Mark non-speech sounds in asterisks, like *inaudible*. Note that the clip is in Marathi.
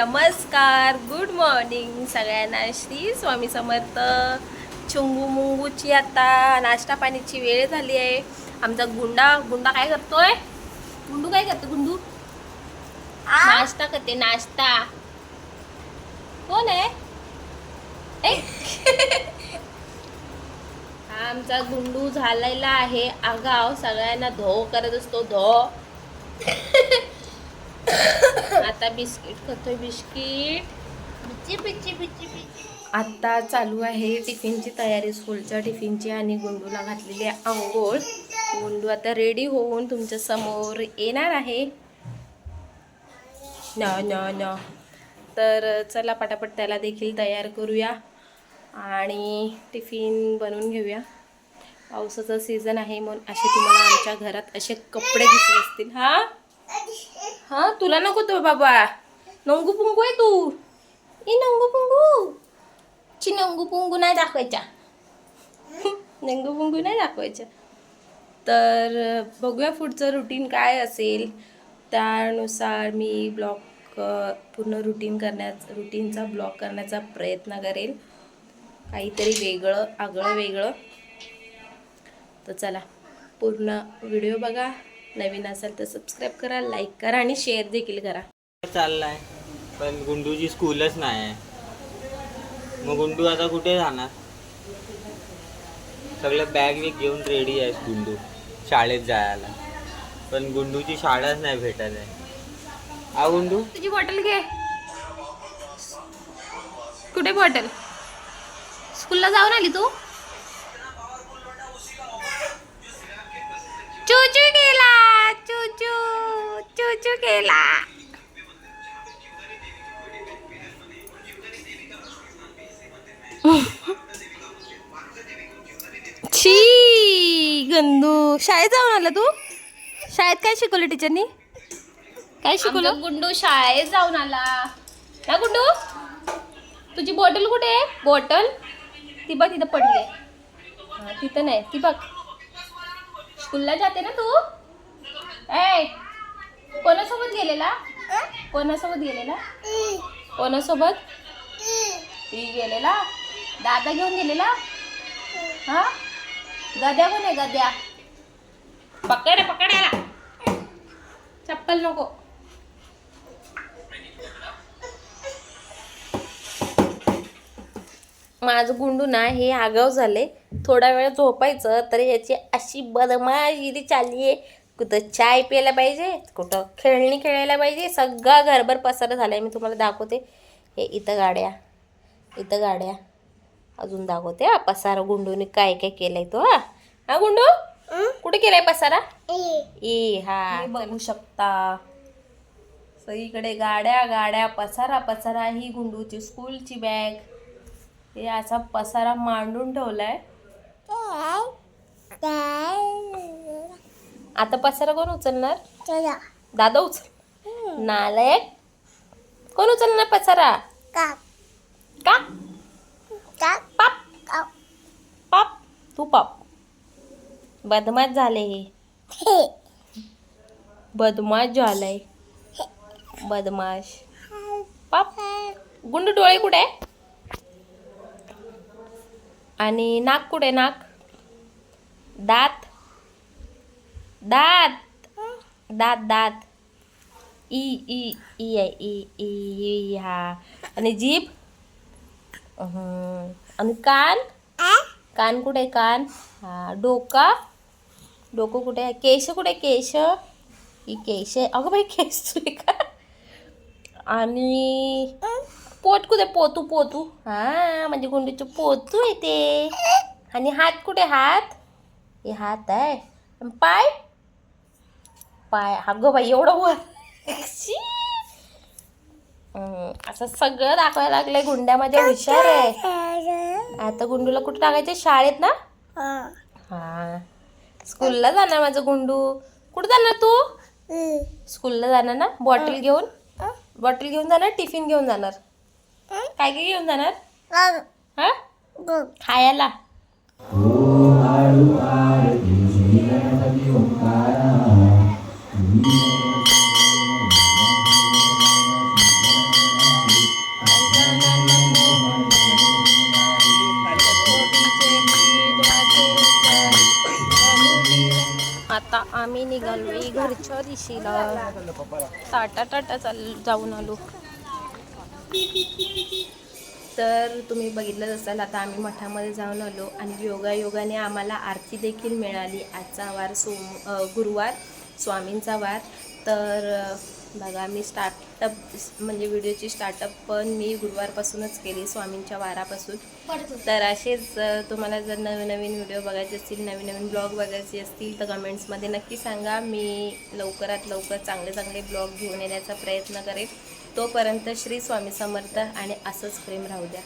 नमस्कार. गुड मॉर्निंग सगळ्यांना. श्री स्वामी समर्थ. चुंगू मुंगूची आता नाश्ता पाणीची वेळ झाली आहे. आमचा गुंडा गुंडा काय करतोय? गुंडू काय करतो गुंडू? नाश्ता करते नाश्ता. कोण आहे? *laughs* आमचा गुंडू झालेला आहे. आगाव सगळ्यांना धो करत असतो धो. *laughs* आता बिस्किट खातोय बिस्किट. बिची बिची बिची बिची आता चालू आहे टिफिनची तयारी स्कूलच्या टिफिनची आणि गुंडूला घातलेली आहे आंघोळ. गुंडू आता रेडी होऊन तुमच्यासमोर येणार आहे. न न न. तर चला पटापट त्याला देखील तयार करूया आणि टिफिन बनवून घेऊया. पावसाचं सीझन आहे म्हणून असे तुम्हाला आमच्या घरात असे कपडे दिसत असतील. हा? हा तुला नको तो बाबा. नंगू पुंगू आहे तू. ए नंगू पुंगू. ची नंगू पुंगू नाही दाखवायच्या. *laughs* नंगू पुंगू नाही दाखवायच्या. तर बघूया पुढचं रुटीन काय असेल. त्यानुसार मी ब्लॉग पूर्ण रुटीन करण्याचा रुटीनचा ब्लॉग करण्याचा प्रयत्न करेल. काहीतरी वेगळं आगळं वेगळं. तर चला पूर्ण व्हिडिओ बघा. नवीन असेल तर सबस्क्राईब करा लाईक करा आणि शेअर देखील करा. चाललाय. पण गुंडूची स्कूलच नाही आहे मग गुंडू आता कुठे जाणार सगळं बॅग बिग घेऊन रेडी आहे गुंडू शाळेत जायला. पण गुंडूची शाळाच नाही भेटत आहे. हा गुंडू? तुझी बॉटल घे. कुठे बॉटल स्कूलला जाऊन आली तू? छी गंदू. शाळेत जाऊन आला तू? शाळेत काय शिकवलं टीचरनी? काय शिकवलं? गुंडू शाळेत जाऊन आला. ना गुंडू? तुझी बॉटल कुठे आहे? बॉटल? ती बघ तिथं पडली आहे. तिथं नाही ती बघ. स्कूलला जाते ना तू? ए कोणासोबत गेलेला? कोणासोबत गेलेला? कोणासोबत? ती गेलेला? दादा घेऊन गेलेला? हा? गद्या कोण आहे गद्या? पकड पकडायला चप्पल नको. माझं गुंडू ना हे आगाव झाले. थोडा वेळ झोपायचं तर याची अशी बदमागिरी चालली आहे कुठं चाय प्यायला पाहिजे कुठं खेळणी खेळायला पाहिजे सगळा घरभर पसारा झाला आहे मी तुम्हाला दाखवते. हे इथं गाड्या इथं गाड्या. अजून दाखवते हा पसारा गुंडूने काय काय केलंय तो हा. हा गुंडू? कुठे केलाय पसारा? ई हा. बघू शकता. सगळीकडे गाड्या गाड्या पसारा पसारा. ही गुंडूची स्कूलची बॅग. हे असा पसारा मांडून ठेवलाय. आता पसारा कोण उचलणार? दादा. उचल. नालायक. कोण उचलणार पसारा? का? पाप. पाप. तू पाप. बदमाश झाले हे. बदमाश झालाय. बदमाश. पाप. गुंड डोळे कुठे? आणि नाक कुठे? नाक. दात. दात दात दात ई ई ई आहे ई ई ई हा आणि जीभ अहं. आणि कान कान कुठे आहे कान हा डोका डोकं कुठे आहे केश कुठे आहे? केश ही केश आहे अगं बाई केस तुझे का आणि पोट कुठे पोतू पोतू हा म्हणजे गुंडीचे पोतू आहे ते आणि हात कुठे हात हे हात आहे आणि पाय पाय अगं बाई एवढं वर. असं सगळं दाखवायला लागलंय गुंड्या माझ्या हुशार आहे. आता गुंडूला कुठे टाकायचे? शाळेत ना? हा. स्कूलला जाणार माझं गुंडू. कुठं जाणार तू? स्कूलला जाणार ना? बॉटल घेऊन? बॉटल घेऊन जाणार टिफिन घेऊन जाणार? काय काय घेऊन जाणार? हा. खायला. आम्ही निघालो घरच्या दिशेला. टाटा टाटा चाल जाऊन आलो. तर तुम्ही बघितलं असाल आता आम्ही मठामध्ये जाऊन आलो आणि योगा योगाने आम्हाला आरती देखील मिळाली. आजचा वार सोम गुरुवार स्वामींचा वार. तर बघा मी स्टार्टअप म्हणजे व्हिडिओची स्टार्टअप पण मी गुरुवारपासूनच केली स्वामींच्या वारापासून. तर असेच तुम्हाला जर नवीन नवीन व्हिडिओ बघायचे असतील नवीन नवीन ब्लॉग बघायचे असतील तर कमेंट्समध्ये नक्की सांगा. मी लवकरात लवकर चांगले चांगले ब्लॉग घेऊन येण्याचा प्रयत्न करेन. तोपर्यंत श्री स्वामी समर्थ आणि असंच प्रेम राहू द्या.